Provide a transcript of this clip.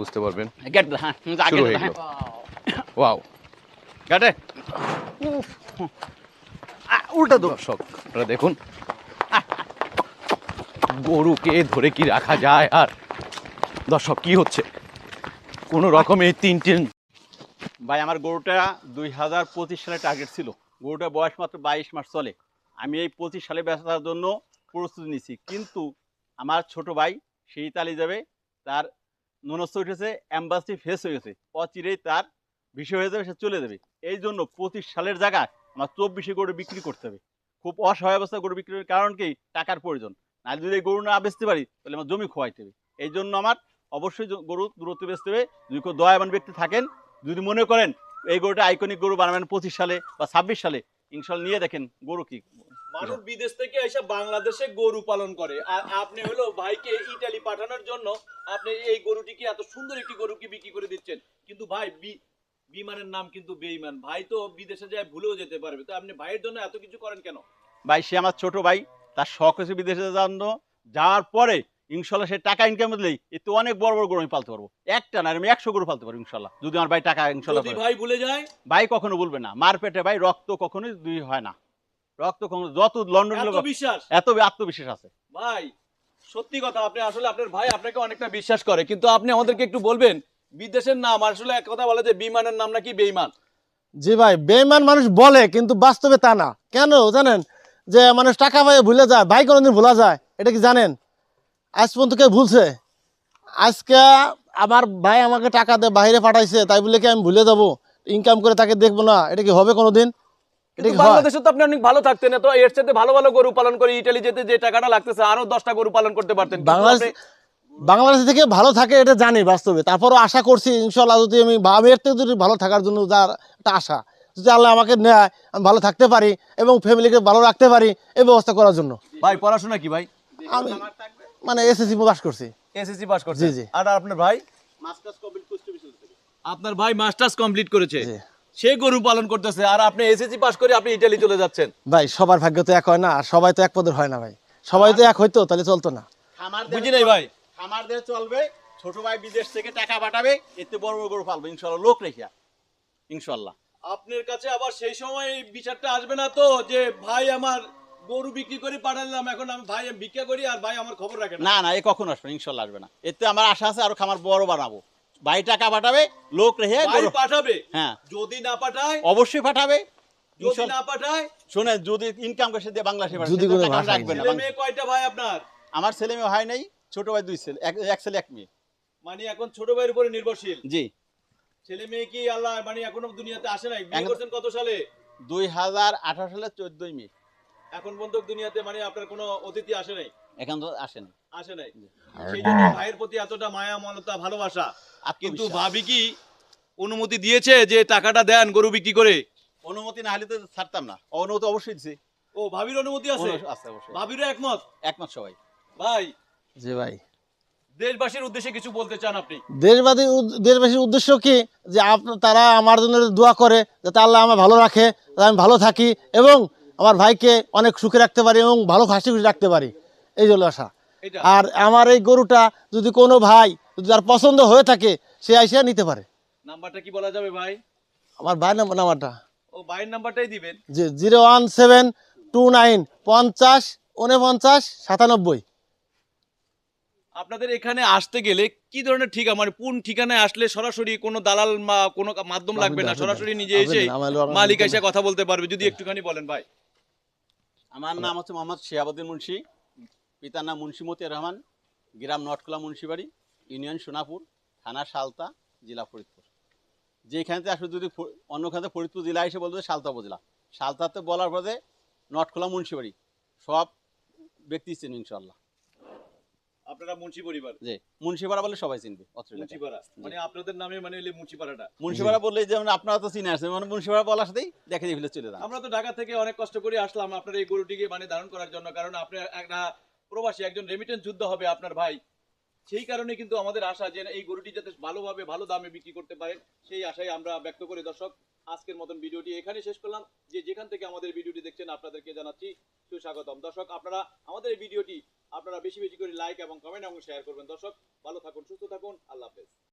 বুঝতে পারবেন। গেট হ্যাঁ আগে শুরু হয়ে হ্যাঁ গেল। ওয়াও গেটে উল্টা দর্শক আপনারা দেখুন। গরুকে ধরে কি রাখা যায় আর দর্শক কি হচ্ছে? কোন রকমে তিন তিন ভাই আমার গরুটা দুই হাজার পঁচিশ সালে টার্গেট ছিল। গরুটা বয়স মাত্র বাইশ মাস চলে। আমি এই পঁচিশ সালে বেচার জন্য প্রস্তুতি নিছি কিন্তু আমার ছোট ভাই সেই তালি যাবে তার ননস্থ উঠেছে অ্যাম্বাসি ফেস হয়ে গেছে। অচিরেই তার বিষয় হয়ে যাবে, সে চলে যাবে। এই জন্য পঁচিশ সালের জায়গায় আমার চব্বিশে গরু বিক্রি করতে হবে। খুব অসহায় অবস্থা গরু বিক্রির কারণ কি? টাকার প্রয়োজন। নাহলে যদি এই গরু না বেচতে পারি, তাহলে আমার জমি খোয়াইতে হবে এই জন্য আমার অবশ্যই গরু দূরত্ব বেচতে হবে। যদি কেউ দয়াবান ব্যক্তি থাকেন, যদি মনে করেন এই গরুটা আইকনিক গরু বানাবেন পঁচিশ সালে বা ছাব্বিশ সালে, ইনশাল্লাহ নিয়ে দেখেন গরু কি। মানুষ বিদেশ থেকে এসে বাংলাদেশে গরু পালন করে। আর আপনি হলো ভাইকে ইটালি পাঠানোর জন্য আপনি এই গরুটিকে এত সুন্দর একটি গরুকে বিক্রি করে দিচ্ছেন? কিন্তু ভাই বিমানের নাম কিন্তু বেইমান। ভাই তো বিদেশে যায় ভুলেও যেতে পারবে। তো আপনি ভাইয়ের জন্য এত কিছু করেন কেন? ভাই সে আমার ছোট ভাই। তার শখ হয়েছে বিদেশে জন্য। যাওয়ার পরে ইনশাল্লাহ সে টাকা ইনকাম দিলেই এতে অনেক বড় বড় গরু আমি পালতে পারব। একটা না আমি একশো গরু পালতে পারব ইনশাল্লাহ। যদি আমার ভাই টাকা ইনশাল্লাহ ভাই ভুলে যায় ভাই কখনো বলবে না। মার পেটে ভাই রক্ত কখনোই দুই হয় না। রক্ত যত লন্ডন এত লোক বিশ্বাস? এত আত্মবিশ্বাস আছে। ভাই সত্যি কথা আপনি আসলে আপনার ভাই আপনাকে অনেকটা বিশ্বাস করে কিন্তু আপনি আমাদেরকে একটু বলবেন বিদেশের নাম আসলে এক কথা বলে যে বিমানের নাম নাকি বেইমান? জি ভাই বেইমান মানুষ বলে কিন্তু বাস্তবে তা না। কেন জানেন? যে মানুষ টাকা পাইয়ে ভুলে যায় ভাই কোনোদিন ভোলা যায় এটা কি জানেন? আজ পর্যন্ত কে ভুলছে? আজকে আমার ভাই আমাকে টাকা দিয়ে বাইরে পাঠাইছে তাই বলে কি আমি ভুলে যাব? ইনকাম করে তাকে দেখব না এটা কি হবে কোনোদিন? বাংলাদেশে তো আপনি অনেক ভালো থাকতেন তো এর সাথে ভালো ভালো গরু পালন করে ইটালি যেতে যে টাকাটা লাগতেছে আরও দশটা গরু পালন করতে পারতেন। বাংলাদেশ বাংলাদেশ থেকে ভালো থাকে এটা জানি বাস্তবে। তারপরও আশা করছি ইনশাল্লাহ যদি আমি বা- আমি এর থেকে যদি ভালো থাকার জন্য যার একটা আশা যদি আল্লাহ আমাকে নেয় আমি ভালো থাকতে পারি এবং ফ্যামিলিকে ভালো রাখতে পারি এই ব্যবস্থা করার জন্য। ভাই পড়াশোনা কি ভাই? আমি মানে এসএসসি পাস করছি। এসএসসি পাস করছে জি, জি। আর আপনার ভাই? মাস্টার্স কমপ্লিট করতে আপনার ভাই মাস্টার্স কমপ্লিট করেছে। জি। সে গরু পালন করতেছে আর আপনি এসএসসি পাস করে আপনি ইটালি চলে যাচ্ছেন। ভাই সবার ভাগ্য তো এক হয় না আর সবাই তো এক পদের হয় না ভাই। সবাই তো এক হইতো তাহলে চলতো না। বুঝি নাই ভাই? খামার দিয়ে চলবে ছোট ভাই বিদেশ থেকে টাকা পাঠাবে এতে বড় বড় গরু পালবে ইনশাল্লাহ লোক রেখা। ইনশাল্লাহ আপনার কাছে আবার সেই সময় এই বিচারটা আসবে না তো যে ভাই আমার গরু বিক্রি করে পাঠালাম এখন আমি ভাই আমি ভিক্ষা করি আর ভাই আমার খবর রাখে না। না না এ কখন আসবে না, ইনশাল্লাহ আসবে না। এতে আমার আশা আছে আরও খামার বড় বানাবো। ভাই টাকা পাঠাবে লোক রেখে পাঠাবে? হ্যাঁ। যদি না পাঠায়? অবশ্যই পাঠাবে। যদি না পাঠায়? শোনে যদি ইনকাম করে সে দিয়ে বাংলাদেশে রাখবে না। মেয়ে কয়টা ভাই আপনার? আমার ছেলে মেয়ে হয় নাই ছোট ভাই দুই ছেলে এক এক ছেলে এক মেয়ে। মানে এখন ছোট ভাইয়ের উপরে নির্ভরশীল? জি। ছেলে মেয়ে কি আল্লাহ মানে এখনও দুনিয়াতে আসে নাই? বিয়ে করছেন কত সালে? দুই হাজার আঠারো সালে চোদ্দই মে। এখন পর্যন্ত দুনিয়াতে মানে আপনার কোনো অতিথি আসে নাই? এখন তো আসেনি আসে নাই? সেই জন্য ভাইয়ের প্রতি এতটা মায়া মমতা ভালোবাসা। কিন্তু ভাবি কি অনুমতি দিয়েছে যে টাকাটা দেন গরু বিক্রি করে? অনুমতি না হলে তো ছাড়তাম না। অনুমতি অবশ্যই দিছে। ও ভাবির অনুমতি আছে? আছে অবশ্যই। ভাবিরও একমত? একমত সবাই। ভাই। জি ভাই। দেশবাসীর উদ্দেশ্যে কিছু বলতে চান আপনি? দেশবাদী দেশবাসীর উদ্দেশ্য কি? যে তারা আমার জন্য দোয়া করে যাতে আল্লাহ আমার ভালো রাখে আমি ভালো থাকি এবং আমার ভাইকে অনেক সুখে রাখতে পারি এবং ভালো হাসি খুশি রাখতে পারি। এই জন্য আশা। আর আমার এই গরুটা যদি কোনো ভাই যদি তার পছন্দ হয়ে থাকে সে আইসা নিতে পারে। নাম্বারটা কি বলা যাবে ভাই? আমার ভাই নাম্বার নাম্বারটা। ও ভাইয়ের নাম্বারটাই দিবেন? যে zero one seven two nine পঞ্চাশ উনপঞ্চাশ সাতানব্বই। আপনাদের এখানে আসতে গেলে কি ধরনের ঠিকা মানে কোন ঠিকানায় আসলে সরাসরি কোনো দালাল বা কোনো মাধ্যম লাগবে না? সরাসরি নিজে এসে মালিক এসে কথা বলতে পারবে। যদি একটুখানি বলেন ভাই। আমার নাম হচ্ছে মোহাম্মদ শিয়াবুদ্দিন মুন্সি। পিতার নাম মুন্সি মতি রহমান। গ্রাম নটখোলা মুন্সিবাড়ি, ইউনিয়ন সোনাপুর, থানা সালতা, জেলা ফরিদপুর। যেখানে আসলে যদি অন্যখানে ফরিদপুর জেলা এসে বলতে সালতা উপজেলা। সালতাতে বলার পরে নটখোলা মুন্সিবাড়ি, সব ব্যক্তি চিনি ইনশাল্লাহ আপনারা মুন্সি পরিবার যে মুন্সিপাড়া বলে সবাই চিনবে অত্র এলাকায়। মুন্সিপাড়া। মানে আপনাদের নামে মানে হলে মুন্সিপাড়া বললে যেমন আপনারা তো চিনে আসছেন মানে মুন্সিপাড়া বলার সাথেই দেখে দিয়ে ফেলে চলে যান। আমরা তো ঢাকা থেকে অনেক কষ্ট করে আসলাম আপনার এই গরুটিকে মানে ধারণ করার জন্য কারণ আপনার একটা প্রবাসী একজন রেমিটেন্স যুদ্ধ হবে আপনার ভাই। সেই কারণে কিন্তু আমাদের আশা যে এই গরুটি যাতে ভালোভাবে ভালো দামে বিক্রি করতে পারেন সেই আশাই আমরা ব্যক্ত করি। দর্শক আজকের মতন ভিডিওটি এখানে শেষ করলাম। যে যেখান থেকে আমাদের ভিডিওটি দেখছেন আপনাদেরকে জানাচ্ছি সুস্বাগতম। দর্শক আপনারা আমাদের এই ভিডিওটি আপনারা বেশি বেশি করে লাইক এবং কমেন্ট এবং শেয়ার করবেন। দর্শক, ভালো থাকুন, সুস্থ থাকুন। আল্লাহ হাফেজ।